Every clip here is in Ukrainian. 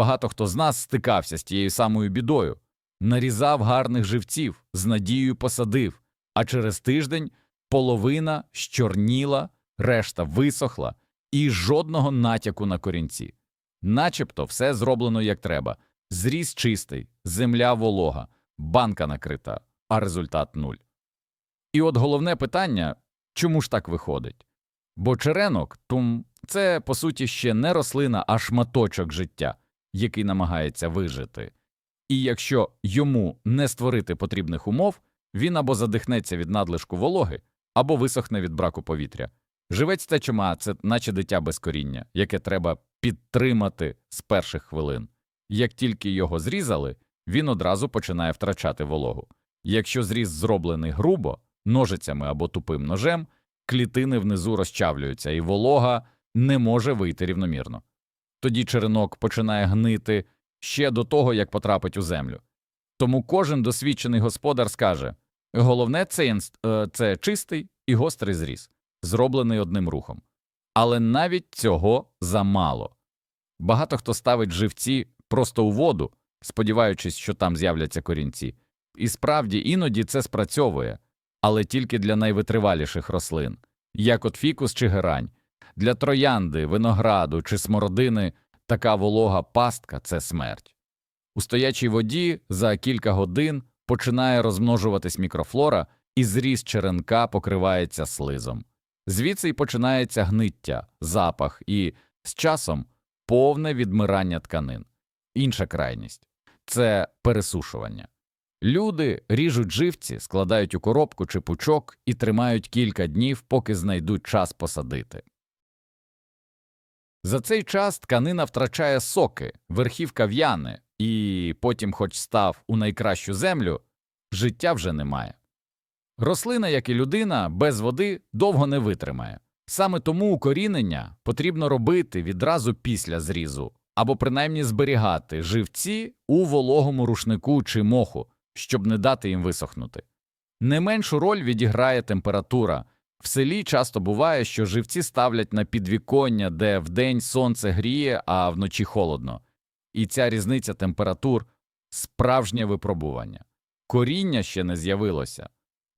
Багато хто з нас стикався з тією самою бідою, нарізав гарних живців, з надією посадив, а через тиждень половина щорніла, решта висохла і жодного натяку на корінці. Начебто все зроблено як треба. Зріс чистий, земля волога, банка накрита, а результат нуль. І от головне питання чому ж так виходить? Бо черенок тум, це, по суті, ще не рослина, а шматочок життя, який намагається вижити. І якщо йому не створити потрібних умов, він або задихнеться від надлишку вологи, або висохне від браку повітря. Живець течома це наче дитя без коріння, яке треба підтримати з перших хвилин. Як тільки його зрізали, він одразу починає втрачати вологу. Якщо зріз зроблений грубо, ножицями або тупим ножем, клітини внизу розчавлюються, і волога не може вийти рівномірно. Тоді черенок починає гнити ще до того, як потрапить у землю. Тому кожен досвідчений господар скаже головне це, е, це чистий і гострий зріз, зроблений одним рухом. Але навіть цього замало. Багато хто ставить живці просто у воду, сподіваючись, що там з'являться корінці. І справді іноді це спрацьовує, але тільки для найвитриваліших рослин, як от фікус чи герань. Для троянди, винограду чи смородини така волога пастка це смерть. У стоячій воді за кілька годин починає розмножуватись мікрофлора, і зріз черенка покривається слизом. Звідси й починається гниття, запах і, з часом, повне відмирання тканин. Інша крайність це пересушування. Люди ріжуть живці, складають у коробку чи пучок і тримають кілька днів, поки знайдуть час посадити. За цей час тканина втрачає соки, верхівка в'яне, і потім, хоч став у найкращу землю, життя вже немає. Рослина, як і людина, без води довго не витримає. Саме тому укорінення потрібно робити відразу після зрізу, або принаймні зберігати живці у вологому рушнику чи моху, щоб не дати їм висохнути. Не меншу роль відіграє температура. В селі часто буває, що живці ставлять на підвіконня, де вдень сонце гріє, а вночі холодно. І ця різниця температур справжнє випробування. Коріння ще не з'явилося,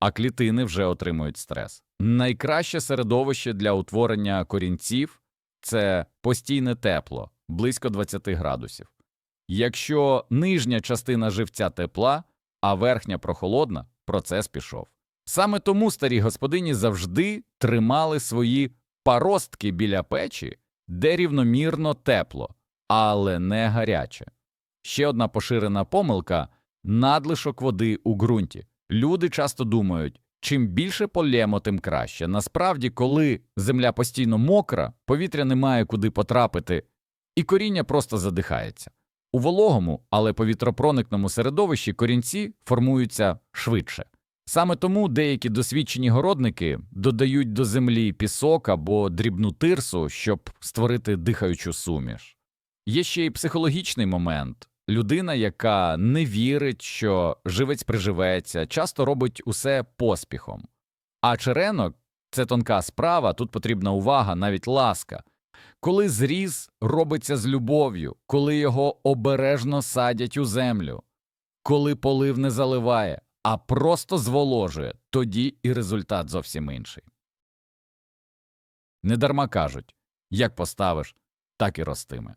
а клітини вже отримують стрес. Найкраще середовище для утворення корінців це постійне тепло, близько 20 градусів. Якщо нижня частина живця тепла, а верхня прохолодна, процес пішов. Саме тому старі господині завжди тримали свої паростки біля печі, де рівномірно тепло, але не гаряче. Ще одна поширена помилка надлишок води у ґрунті. Люди часто думають, чим більше полємо, тим краще. Насправді, коли земля постійно мокра, повітря не має куди потрапити, і коріння просто задихається. У вологому, але повітропроникному середовищі корінці формуються швидше. Саме тому деякі досвідчені городники додають до землі пісок або дрібну тирсу, щоб створити дихаючу суміш. Є ще й психологічний момент. Людина, яка не вірить, що живець приживеться, часто робить усе поспіхом. А черенок це тонка справа, тут потрібна увага, навіть ласка. Коли зріз робиться з любов'ю, коли його обережно садять у землю, коли полив не заливає, а просто зволожує, тоді і результат зовсім інший. Недарма кажуть як поставиш, так і ростиме.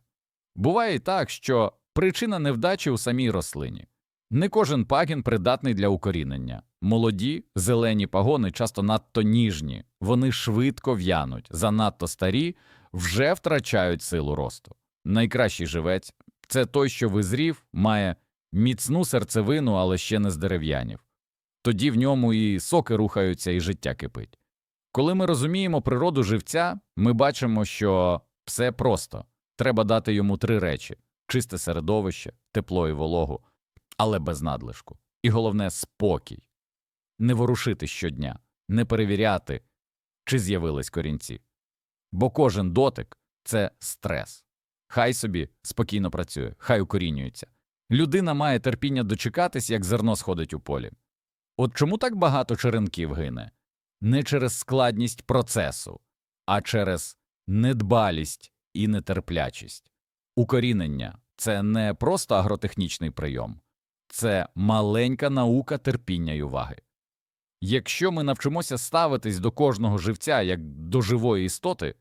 Буває і так, що причина невдачі у самій рослині. Не кожен пагін придатний для укорінення. Молоді, зелені пагони часто надто ніжні, вони швидко в'януть, занадто старі вже втрачають силу росту. Найкращий живець це той, що визрів, має міцну серцевину, але ще не здерев'янів. Тоді в ньому і соки рухаються, і життя кипить. Коли ми розуміємо природу живця, ми бачимо, що все просто треба дати йому три речі чисте середовище, тепло і вологу, але без надлишку. І головне спокій не ворушити щодня, не перевіряти, чи з'явились корінці. Бо кожен дотик це стрес. Хай собі спокійно працює, хай укорінюється. Людина має терпіння дочекатись, як зерно сходить у полі. От чому так багато черенків гине? Не через складність процесу, а через недбалість і нетерплячість. Укорінення це не просто агротехнічний прийом, це маленька наука терпіння й уваги. Якщо ми навчимося ставитись до кожного живця як до живої істоти,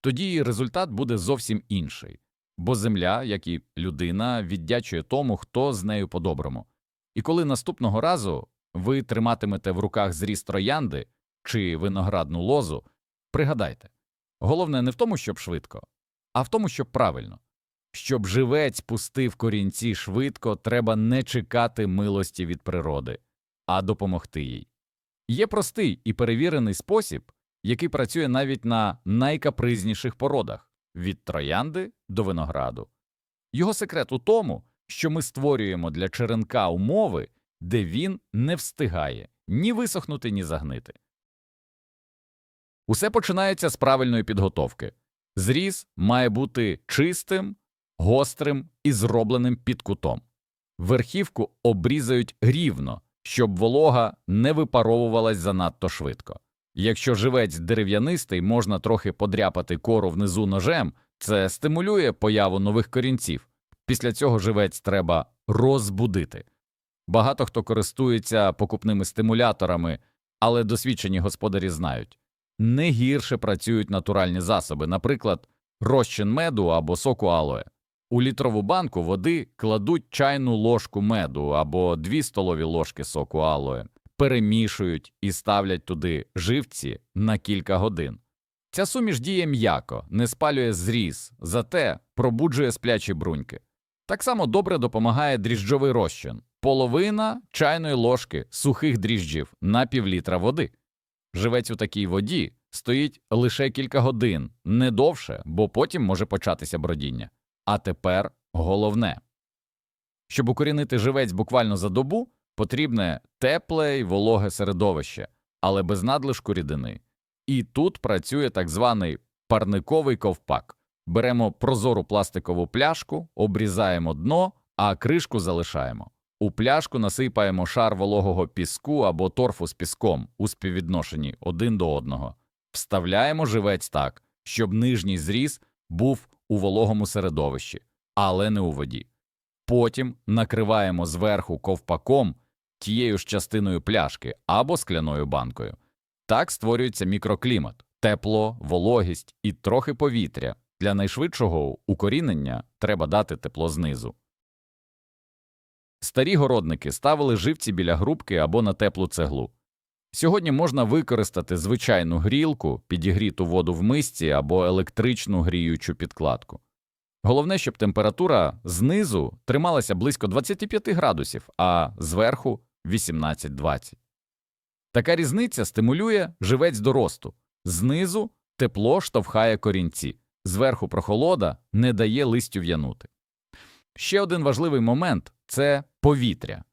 тоді результат буде зовсім інший, бо земля, як і людина, віддячує тому, хто з нею по-доброму. І коли наступного разу ви триматимете в руках зріст троянди чи виноградну лозу, пригадайте, головне не в тому, щоб швидко, а в тому, щоб правильно. Щоб живець пустив корінці швидко, треба не чекати милості від природи, а допомогти їй. Є простий і перевірений спосіб, який працює навіть на найкапризніших породах від троянди до винограду. Його секрет у тому, що ми створюємо для черенка умови, де він не встигає ні висохнути, ні загнити. Усе починається з правильної підготовки. Зріз має бути чистим, гострим і зробленим під кутом. Верхівку обрізають рівно, щоб волога не випаровувалась занадто швидко. Якщо живець дерев'янистий, можна трохи подряпати кору внизу ножем, це стимулює появу нових корінців. Після цього живець треба розбудити. Багато хто користується покупними стимуляторами, але досвідчені господарі знають не гірше працюють натуральні засоби, наприклад, розчин меду або соку алоє. У літрову банку води кладуть чайну ложку меду або дві столові ложки соку алоє, перемішують і ставлять туди живці на кілька годин. Ця суміш діє м'яко, не спалює зріз, зате пробуджує сплячі бруньки. Так само добре допомагає дріжджовий розчин половина чайної ложки сухих дріжджів на півлітра води. Живець у такій воді стоїть лише кілька годин, не довше, бо потім може початися бродіння. А тепер головне. Щоб укорінити живець буквально за добу, потрібне тепле й вологе середовище, але без надлишку рідини. І тут працює так званий парниковий ковпак. Беремо прозору пластикову пляшку, обрізаємо дно, а кришку залишаємо. У пляшку насипаємо шар вологого піску або торфу з піском у співвідношенні один до одного. Вставляємо живець так, щоб нижній зріз був у вологому середовищі, але не у воді. Потім накриваємо зверху ковпаком тією ж частиною пляшки або скляною банкою. Так створюється мікроклімат, тепло, вологість і трохи повітря. Для найшвидшого укорінення треба дати тепло знизу. Старі городники ставили живці біля грубки або на теплу цеглу. Сьогодні можна використати звичайну грілку, підігріту воду в мисці або електричну гріючу підкладку. Головне, щоб температура знизу трималася близько 25 градусів, а зверху 18-20. Така різниця стимулює живець до росту. Знизу тепло штовхає корінці, зверху прохолода не дає листю в'янути. Ще один важливий момент це повітря.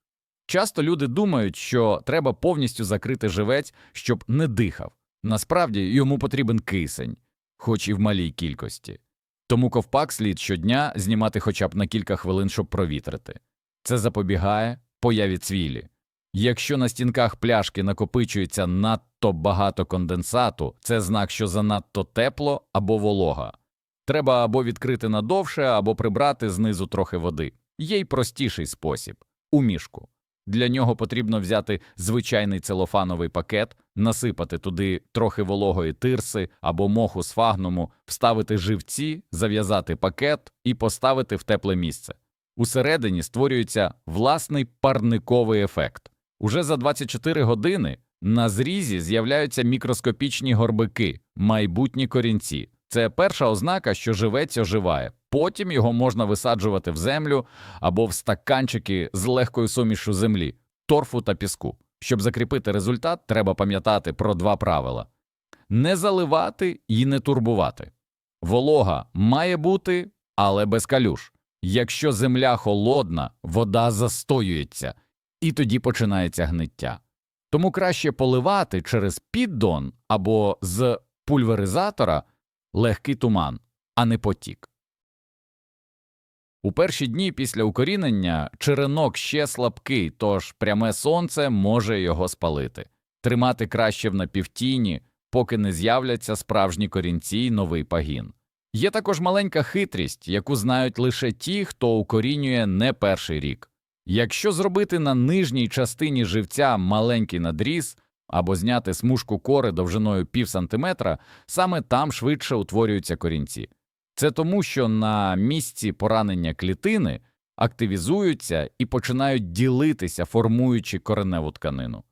Часто люди думають, що треба повністю закрити живець, щоб не дихав. Насправді йому потрібен кисень, хоч і в малій кількості. Тому ковпак слід щодня знімати хоча б на кілька хвилин, щоб провітрити. Це запобігає появі цвілі. Якщо на стінках пляшки накопичується надто багато конденсату, це знак, що занадто тепло або волога. Треба або відкрити надовше, або прибрати знизу трохи води. Є й простіший спосіб у мішку. Для нього потрібно взяти звичайний целофановий пакет, насипати туди трохи вологої тирси або моху з фагнуму, вставити живці, зав'язати пакет і поставити в тепле місце. Усередині створюється власний парниковий ефект. Уже за 24 години на зрізі з'являються мікроскопічні горбики, майбутні корінці. Це перша ознака, що живець оживає. Потім його можна висаджувати в землю або в стаканчики з легкою сумішю землі, торфу та піску. Щоб закріпити результат, треба пам'ятати про два правила: не заливати і не турбувати. Волога має бути, але без калюш. Якщо земля холодна, вода застоюється, і тоді починається гниття. Тому краще поливати через піддон або з пульверизатора легкий туман, а не потік. У перші дні після укорінення черенок ще слабкий, тож пряме сонце може його спалити, тримати краще в напівтіні, поки не з'являться справжні корінці й новий пагін. Є також маленька хитрість, яку знають лише ті, хто укорінює не перший рік. Якщо зробити на нижній частині живця маленький надріз або зняти смужку кори довжиною пів сантиметра, саме там швидше утворюються корінці. Це тому, що на місці поранення клітини активізуються і починають ділитися, формуючи кореневу тканину.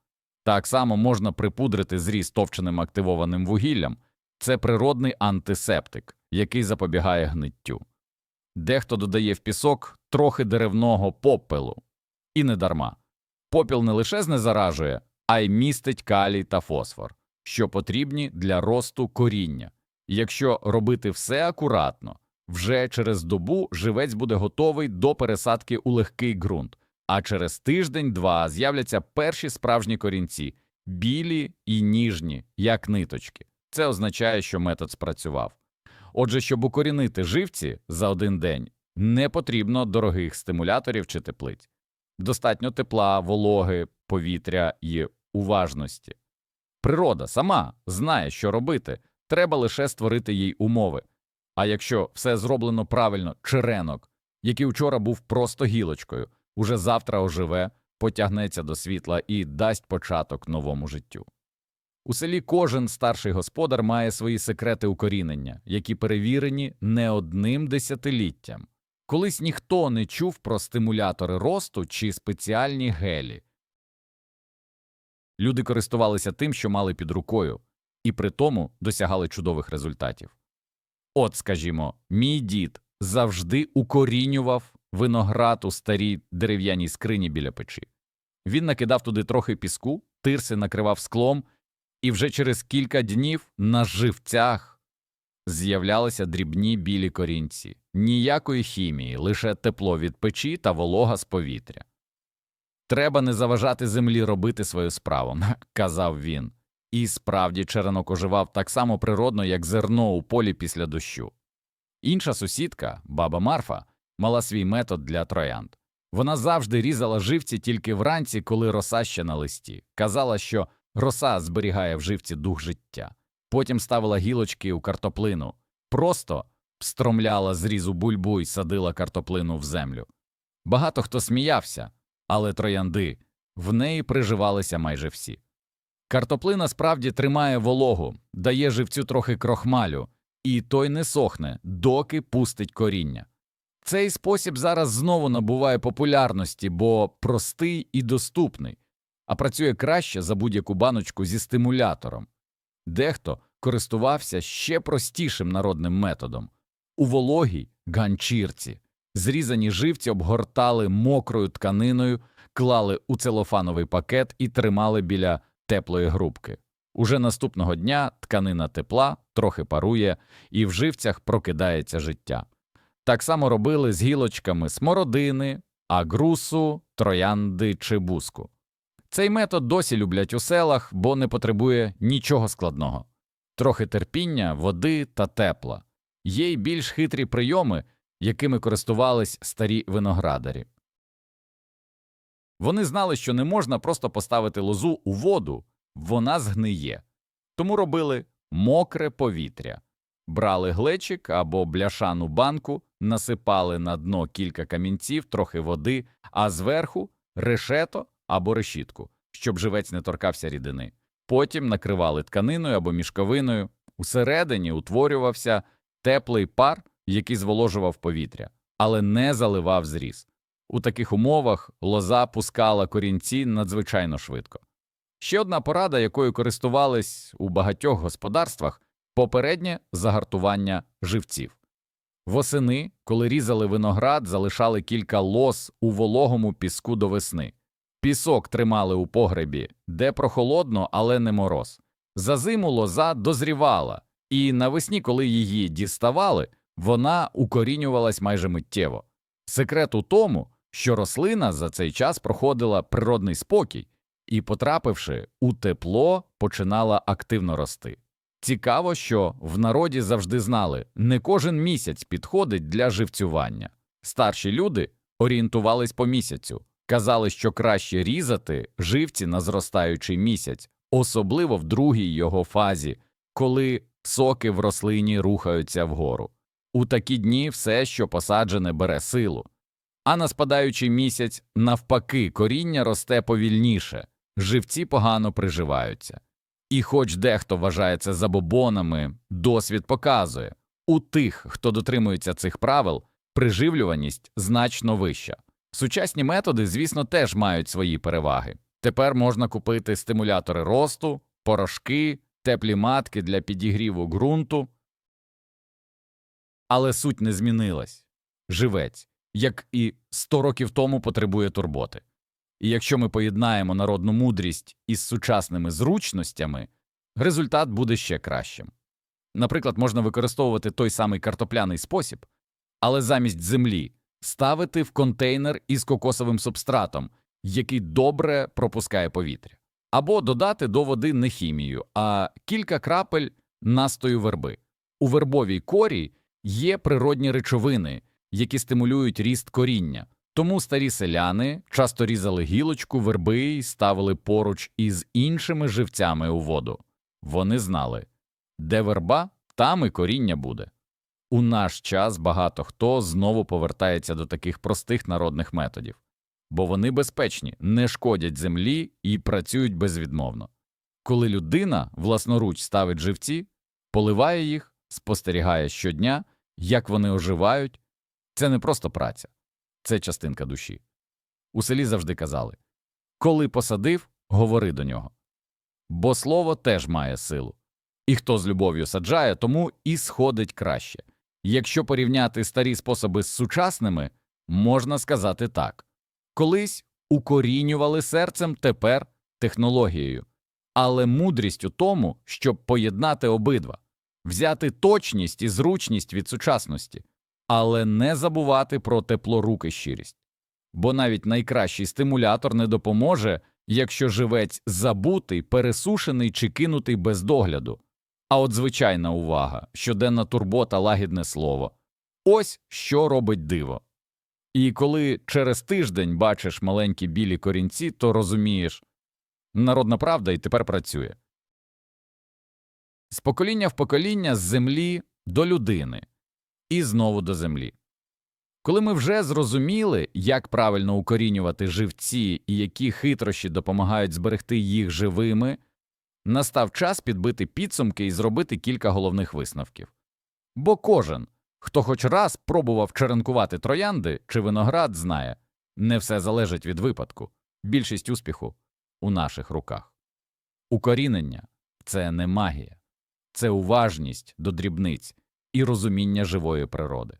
Так само можна припудрити зріз товченим активованим вугіллям. Це природний антисептик, який запобігає гниттю. Дехто додає в пісок трохи деревного попелу. І не дарма. Попіл не лише знезаражує, а й містить калій та фосфор, що потрібні для росту коріння. Якщо робити все акуратно, вже через добу живець буде готовий до пересадки у легкий ґрунт, а через тиждень-два з'являться перші справжні корінці, білі і ніжні, як ниточки. Це означає, що метод спрацював. Отже, щоб укорінити живці за один день, не потрібно дорогих стимуляторів чи теплиць. Достатньо тепла, вологи, повітря і уважності. Природа сама знає, що робити, треба лише створити їй умови. А якщо все зроблено правильно, черенок, який вчора був просто гілочкою, уже завтра оживе, потягнеться до світла і дасть початок новому життю. У селі кожен старший господар має свої секрети укорінення, які перевірені не одним десятиліттям. Колись ніхто не чув про стимулятори росту чи спеціальні гелі. Люди користувалися тим, що мали під рукою, і при тому досягали чудових результатів. От, скажімо, мій дід завжди укорінював виноград у старій дерев'яній скрині біля печі. Він накидав туди трохи піску, тирси накривав склом, і вже через кілька днів на живцях з'являлися дрібні білі корінці, ніякої хімії, лише тепло від печі та волога з повітря. Треба не заважати землі робити свою справу, казав він. І справді черенок оживав так само природно, як зерно у полі після дощу. Інша сусідка, баба Марфа, мала свій метод для троянд. Вона завжди різала живці тільки вранці, коли роса ще на листі. Казала, що роса зберігає в живці дух життя. Потім ставила гілочки у картоплину, просто встромляла зрізу бульбу і садила картоплину в землю. Багато хто сміявся, але троянди в неї приживалися майже всі. Картоплина справді тримає вологу, дає живцю трохи крохмалю, і той не сохне, доки пустить коріння. Цей спосіб зараз знову набуває популярності, бо простий і доступний, а працює краще за будь-яку баночку зі стимулятором. Дехто користувався ще простішим народним методом у вологій ганчірці. Зрізані живці обгортали мокрою тканиною, клали у целофановий пакет і тримали біля теплої грубки. Уже наступного дня тканина тепла, трохи парує, і в живцях прокидається життя. Так само робили з гілочками смородини, агрусу, троянди чи буску. Цей метод досі люблять у селах, бо не потребує нічого складного. Трохи терпіння, води та тепла. Є й більш хитрі прийоми, якими користувались старі виноградарі. Вони знали, що не можна просто поставити лозу у воду, вона згниє. Тому робили мокре повітря, брали глечик або бляшану банку, насипали на дно кілька камінців, трохи води, а зверху решето або решітку, щоб живець не торкався рідини. Потім накривали тканиною або мішковиною. Усередині утворювався теплий пар, який зволожував повітря, але не заливав зріз. У таких умовах лоза пускала корінці надзвичайно швидко. Ще одна порада, якою користувались у багатьох господарствах попереднє загартування живців. Восени, коли різали виноград, залишали кілька лоз у вологому піску до весни. Пісок тримали у погребі, де прохолодно, але не мороз. За зиму лоза дозрівала, і навесні, коли її діставали, вона укорінювалась майже миттєво. Секрет у тому, що рослина за цей час проходила природний спокій і, потрапивши у тепло, починала активно рости. Цікаво, що в народі завжди знали, не кожен місяць підходить для живцювання. Старші люди орієнтувались по місяцю, казали, що краще різати живці на зростаючий місяць, особливо в другій його фазі, коли соки в рослині рухаються вгору. У такі дні все, що посаджене, бере силу. А на спадаючий місяць, навпаки, коріння росте повільніше, живці погано приживаються. І хоч дехто вважає це забобонами, досвід показує у тих, хто дотримується цих правил, приживлюваність значно вища. Сучасні методи, звісно, теж мають свої переваги. Тепер можна купити стимулятори росту, порошки, теплі матки для підігріву ґрунту. Але суть не змінилась. Живець, як і 100 років тому, потребує турботи. І якщо ми поєднаємо народну мудрість із сучасними зручностями, результат буде ще кращим. Наприклад, можна використовувати той самий картопляний спосіб, але замість землі ставити в контейнер із кокосовим субстратом, який добре пропускає повітря, або додати до води не хімію, а кілька крапель настою верби. У вербовій корі є природні речовини, які стимулюють ріст коріння. Тому старі селяни часто різали гілочку верби і ставили поруч із іншими живцями у воду. Вони знали, де верба, там і коріння буде. У наш час багато хто знову повертається до таких простих народних методів, бо вони безпечні, не шкодять землі і працюють безвідмовно. Коли людина власноруч ставить живці, поливає їх, спостерігає щодня, як вони оживають, це не просто праця, це частинка душі. У селі завжди казали коли посадив, говори до нього. Бо слово теж має силу. І хто з любов'ю саджає, тому і сходить краще. Якщо порівняти старі способи з сучасними, можна сказати так колись укорінювали серцем, тепер технологією, але мудрість у тому, щоб поєднати обидва, взяти точність і зручність від сучасності, але не забувати про тепло рук і щирість. Бо навіть найкращий стимулятор не допоможе, якщо живець забутий, пересушений чи кинутий без догляду. А от звичайна увага, щоденна турбота, лагідне слово ось що робить диво. І коли через тиждень бачиш маленькі білі корінці, то розумієш народна правда і тепер працює. З покоління в покоління з землі до людини і знову до землі. Коли ми вже зрозуміли, як правильно укорінювати живці і які хитрощі допомагають зберегти їх живими. Настав час підбити підсумки і зробити кілька головних висновків. Бо кожен, хто хоч раз пробував черенкувати троянди чи виноград, знає, не все залежить від випадку, більшість успіху у наших руках. Укорінення це не магія, це уважність до дрібниць і розуміння живої природи.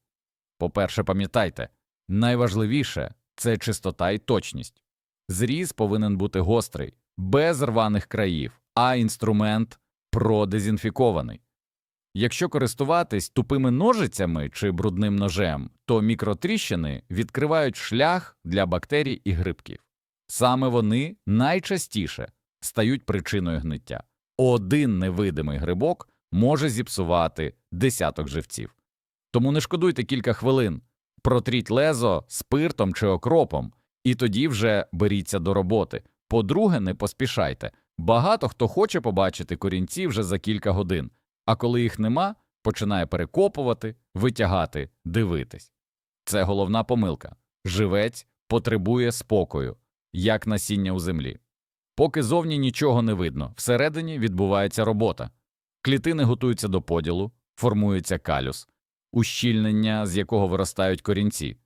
По перше, пам'ятайте найважливіше це чистота і точність. Зріз повинен бути гострий, без рваних країв а інструмент продезінфікований. Якщо користуватись тупими ножицями чи брудним ножем, то мікротріщини відкривають шлях для бактерій і грибків. Саме вони найчастіше стають причиною гниття. Один невидимий грибок може зіпсувати десяток живців. Тому не шкодуйте кілька хвилин, протріть лезо спиртом чи окропом, і тоді вже беріться до роботи. По-друге, не поспішайте, Багато хто хоче побачити корінці вже за кілька годин, а коли їх нема, починає перекопувати, витягати, дивитись. Це головна помилка живець потребує спокою, як насіння у землі. Поки зовні нічого не видно, всередині відбувається робота. Клітини готуються до поділу, формується калюс, ущільнення, з якого виростають корінці.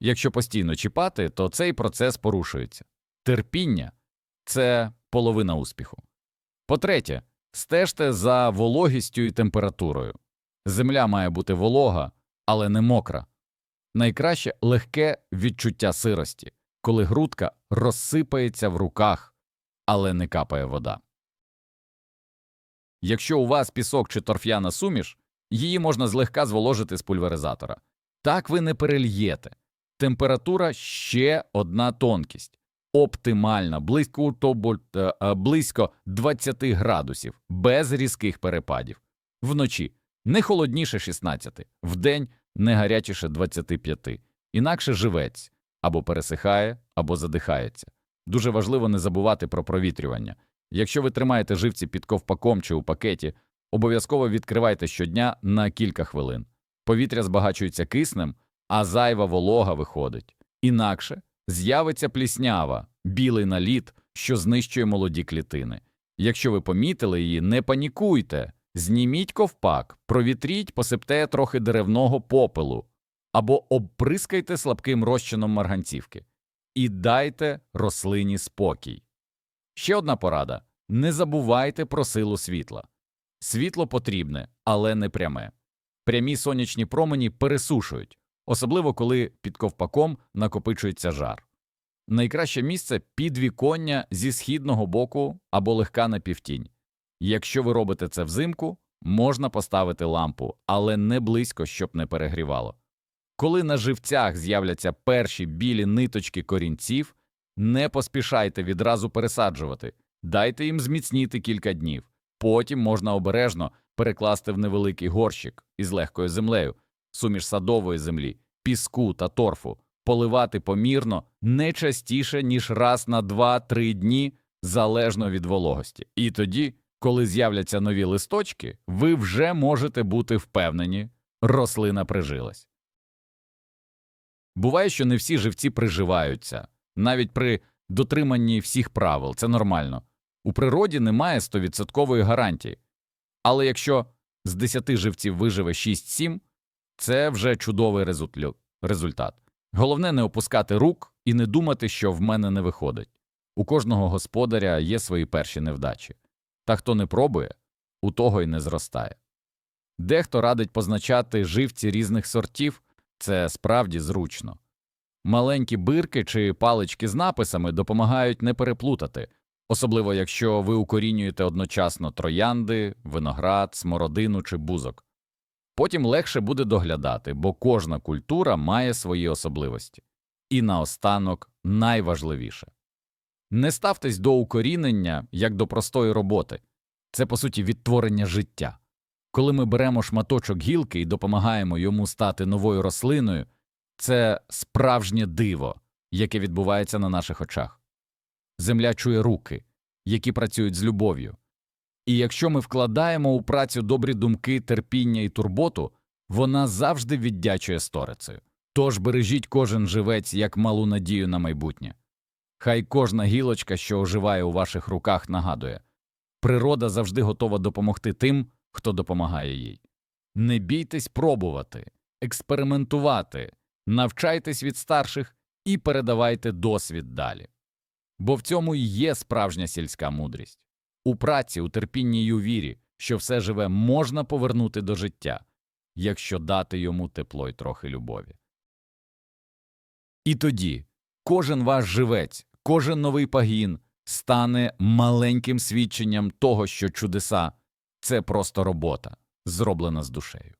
Якщо постійно чіпати, то цей процес порушується. Терпіння це половина успіху. По третє, стежте за вологістю і температурою. Земля має бути волога, але не мокра. Найкраще легке відчуття сирості, коли грудка розсипається в руках, але не капає вода. Якщо у вас пісок чи торф'яна суміш, її можна злегка зволожити з пульверизатора. Так ви не перельєте. Температура ще одна тонкість оптимальна, близько е, е, близько 20 градусів, без різких перепадів. Вночі не холодніше 16, вдень не гарячіше 25, інакше живець або пересихає, або задихається. Дуже важливо не забувати про провітрювання. Якщо ви тримаєте живці під ковпаком чи у пакеті, обов'язково відкривайте щодня на кілька хвилин. повітря збагачується киснем, а зайва волога виходить. Інакше з'явиться пліснява, білий наліт, що знищує молоді клітини. Якщо ви помітили її, не панікуйте, зніміть ковпак, провітріть, посипте трохи деревного попелу або обприскайте слабким розчином марганцівки і дайте рослині спокій. Ще одна порада не забувайте про силу світла. Світло потрібне, але не пряме. Прямі сонячні промені пересушують, особливо коли під ковпаком накопичується жар. Найкраще місце підвіконня зі східного боку або легка напівтінь. Якщо ви робите це взимку, можна поставити лампу, але не близько, щоб не перегрівало. Коли на живцях з'являться перші білі ниточки корінців, не поспішайте відразу пересаджувати, дайте їм зміцніти кілька днів. Потім можна обережно перекласти в невеликий горщик із легкою землею, суміш садової землі, піску та торфу, поливати помірно не частіше, ніж раз на 2-3 дні, залежно від вологості. І тоді, коли з'являться нові листочки, ви вже можете бути впевнені, рослина прижилась. Буває, що не всі живці приживаються, навіть при дотриманні всіх правил, це нормально. У природі немає 100% гарантії. Але якщо з 10 живців виживе 6-7, це вже чудовий результат. Головне не опускати рук і не думати, що в мене не виходить. У кожного господаря є свої перші невдачі. Та хто не пробує, у того й не зростає. Дехто радить позначати живці різних сортів, це справді зручно. Маленькі бирки чи палички з написами допомагають не переплутати, особливо якщо ви укорінюєте одночасно троянди, виноград, смородину чи бузок. Потім легше буде доглядати, бо кожна культура має свої особливості. І наостанок найважливіше не ставтесь до укорінення як до простої роботи це, по суті, відтворення життя. Коли ми беремо шматочок гілки і допомагаємо йому стати новою рослиною, це справжнє диво, яке відбувається на наших очах. Земля чує руки, які працюють з любов'ю. І якщо ми вкладаємо у працю добрі думки, терпіння і турботу, вона завжди віддячує сторицею. Тож бережіть кожен живець як малу надію на майбутнє. Хай кожна гілочка, що оживає у ваших руках, нагадує природа завжди готова допомогти тим, хто допомагає їй. Не бійтесь пробувати, експериментувати, навчайтесь від старших і передавайте досвід далі. Бо в цьому і є справжня сільська мудрість. У праці, у терпінні й у вірі, що все живе можна повернути до життя, якщо дати йому тепло й трохи любові. І тоді кожен ваш живець, кожен новий пагін стане маленьким свідченням того, що чудеса це просто робота, зроблена з душею.